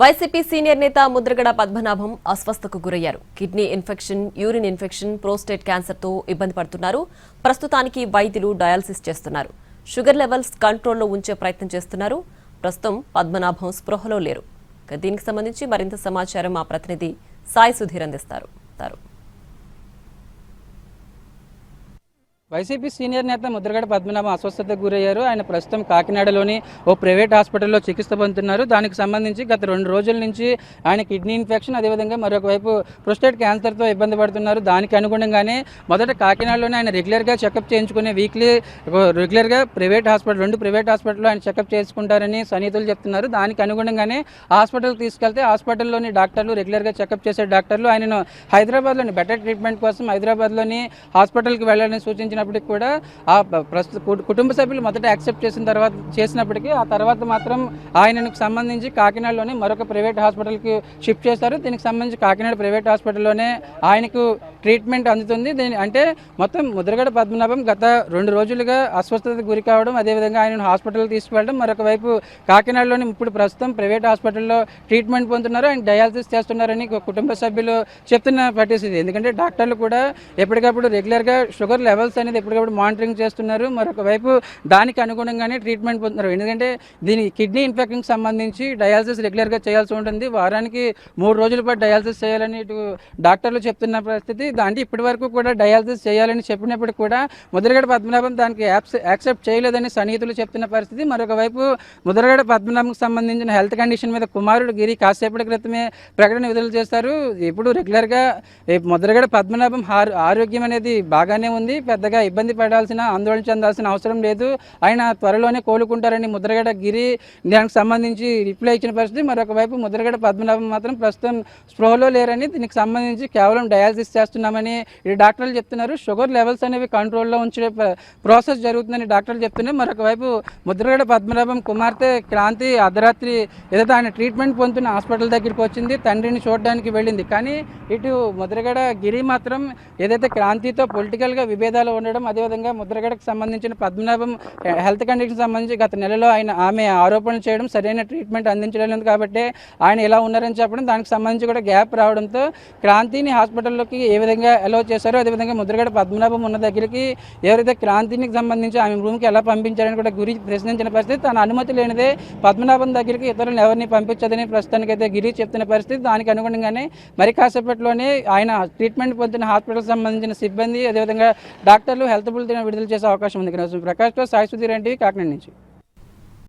YCP senior నేత ముద్రగడ పద్మనాభం అస్వస్థకు గురయ్యారు. Kidney infection urine infection prostate క్యాన్సర్తో ఇబ్బంది పడుతున్నారు. ప్రస్తుతానికి వైద్యులు డయాలసిస్ చేస్తున్నారు. షుగర్ లెవెల్స్ కంట్రోల్లో ఉంచే ప్రయత్నం చేస్తున్నారు. ప్రస్తుతం పద్మనాభం స్పృహలో లేరు. దీనికి సంబంధించి మరింత సమాచారం మా ప్రతినిధి సాయి సుధీర్ అందిస్తారు. వైసీపీ సీనియర్ నేత ముద్రగడ పద్మనాభం అస్వస్థతకు గురయ్యారు. ఆయన ప్రస్తుతం కాకినాడలోని ఓ ప్రైవేట్ హాస్పిటల్లో చికిత్స పొందుతున్నారు. దానికి సంబంధించి గత రెండు రోజుల నుంచి ఆయన కిడ్నీ ఇన్ఫెక్షన్ అదేవిధంగా మరొక వైపు ప్రొస్టేట్ క్యాన్సర్తో ఇబ్బంది పడుతున్నారు. దానికి అనుగుణంగానే మొదట కాకినాడలోనే ఆయన రెగ్యులర్గా చెకప్ చేయించుకునే వీక్లీ రెగ్యులర్గా ప్రైవేట్ హాస్పిటల్ రెండు ప్రైవేట్ హాస్పిటల్లో ఆయన చెకప్ చేసుకుంటారని సన్నిహితులు చెప్తున్నారు. దానికి అనుగుణంగానే హాస్పిటల్కి తీసుకెళ్తే హాస్పిటల్లోని డాక్టర్లు రెగ్యులర్గా చెకప్ చేసే డాక్టర్లు ఆయనను హైదరాబాద్లోని బెటర్ ట్రీట్మెంట్ కోసం హైదరాబాద్లోని హాస్పిటల్కి వెళ్ళాలని సూచించారు సూచించినప్పటికీ కూడా ఆ ప్రస్తుత కుటుంబ సభ్యులు మొదట యాక్సెప్ట్ చేసిన తర్వాత చేసినప్పటికీ ఆ తర్వాత మాత్రం ఆయనకు సంబంధించి కాకినాడలోని మరొక ప్రైవేట్ హాస్పిటల్కి షిఫ్ట్ చేస్తారు దీనికి సంబంధించి కాకినాడ ప్రైవేట్ హాస్పిటల్లోనే ఆయనకు ట్రీట్మెంట్ అందుతుంది. దీని అంటే మొత్తం ముద్రగడ పద్మనాభం గత రెండు రోజులుగా అస్వస్థతకు గురి కావడం అదేవిధంగా ఆయనను హాస్పిటల్ తీసుకువెళ్ళడం మరొక వైపు కాకినాడలోని ఇప్పుడు ప్రస్తుతం ప్రైవేట్ హాస్పిటల్లో ట్రీట్మెంట్ పొందుతున్నారు. ఆయన డయాలసిస్ చేస్తున్నారని కుటుంబ సభ్యులు చెప్తున్న పరిస్థితి ఎందుకంటే డాక్టర్లు కూడా ఎప్పటికప్పుడు రెగ్యులర్గా షుగర్ లెవెల్స్ అనేది ఎప్పటికప్పుడు మానిటరింగ్ చేస్తున్నారు. మరొక వైపు దానికి అనుగుణంగానే ట్రీట్మెంట్ పొందుతున్నారు. ఎందుకంటే దీని కిడ్నీ ఇన్ఫెక్షన్కి సంబంధించి డయాలసిస్ రెగ్యులర్గా చేయాల్సి ఉంటుంది. వారానికి మూడు రోజుల పాటు డయాలసిస్ చేయాలని ఇటు డాక్టర్లు చెప్తున్న పరిస్థితి. దాంట్లో ఇప్పటి వరకు కూడా డయాలసిస్ చేయాలని చెప్పినప్పుడు కూడా ముద్రగడ పద్మనాభం దానికి యాక్సెప్ట్ చేయలేదని సన్నిహితులు చెప్తున్న పరిస్థితి. మరొక వైపు ముద్రగడ పద్మనాభంకి సంబంధించిన హెల్త్ కండిషన్ మీద కుమారుడు గిరి కాసేపటి క్రితమే ప్రకటన విడుదల చేస్తారు. ఇప్పుడు రెగ్యులర్గా ముద్రగడ పద్మనాభం ఆరోగ్యం అనేది బాగానే ఉంది. పెద్దగా ఇబ్బంది పడాల్సిన ఆందోళన చెందాల్సిన అవసరం లేదు. ఆయన త్వరలోనే కోలుకుంటారని ముద్రగడ గిరి దానికి సంబంధించి రిప్లై ఇచ్చిన పరిస్థితి. మరొక వైపు ముద్రగడ పద్మనాభం మాత్రం ప్రస్తుతం స్పృహలో లేరని దీనికి సంబంధించి కేవలం డయాలసిస్ చేస్తున్నామని ఈ డాక్టర్లు చెప్తున్నారు. షుగర్ లెవెల్స్ అనేవి కంట్రోల్లో ఉంచే ప్రాసెస్ జరుగుతుందని డాక్టర్లు చెప్తున్నారు. మరొక వైపు ముద్రగడ పద్మనాభం కుమార్తె క్రాంతి అర్ధరాత్రి ఏదైతే ఆయన ట్రీట్మెంట్ పొందుతున్న హాస్పిటల్ దగ్గరికి వచ్చింది. తండ్రిని చూడడానికి వెళ్ళింది. కానీ ఇటు ముద్రగడ గిరి మాత్రం ఏదైతే క్రాంతితో పొలిటికల్గా విభేదాలు ఉండడం అదేవిధంగా ముద్రగడకు సంబంధించిన పద్మనాభం హెల్త్ కండిషన్ సంబంధించి గత నెలలో ఆయన ఆమె ఆరోపణలు చేయడం సరైన ట్రీట్మెంట్ అందించలేదు కాబట్టి ఆయన ఇలా ఉన్నారని చెప్పడం దానికి సంబంధించి కూడా గ్యాప్ రావడంతో క్రాంతిని హాస్పిటల్లోకి ఏ విధంగా అలో చేశారో అదేవిధంగా ముద్రగడ పద్మనాభం ఉన్న దగ్గరికి ఎవరైతే క్రాంతికి సంబంధించి ఆమె రూమ్కి ఎలా పంపించారని కూడా గురి ప్రశ్నించిన పరిస్థితి తన అనుమతి లేనిదే పద్మనాభం దగ్గరికి ఇతరులను ఎవరిని పంపించదని ప్రస్తుతానికైతే గిరి చెప్తున్న పరిస్థితి దానికి అనుగుణంగానే మరి కాసేపట్లోనే ఆయన ట్రీట్మెంట్ పొందిన హాస్పిటల్ సంబంధించిన సిబ్బంది అదేవిధంగా డాక్టర్ హెల్త్ బులెటిన్ విడుదల చేసే అవకాశం ఉంది. ప్రకాష్తో సాయి సుధీర్ రెడ్డి కాకినాడ నుంచి.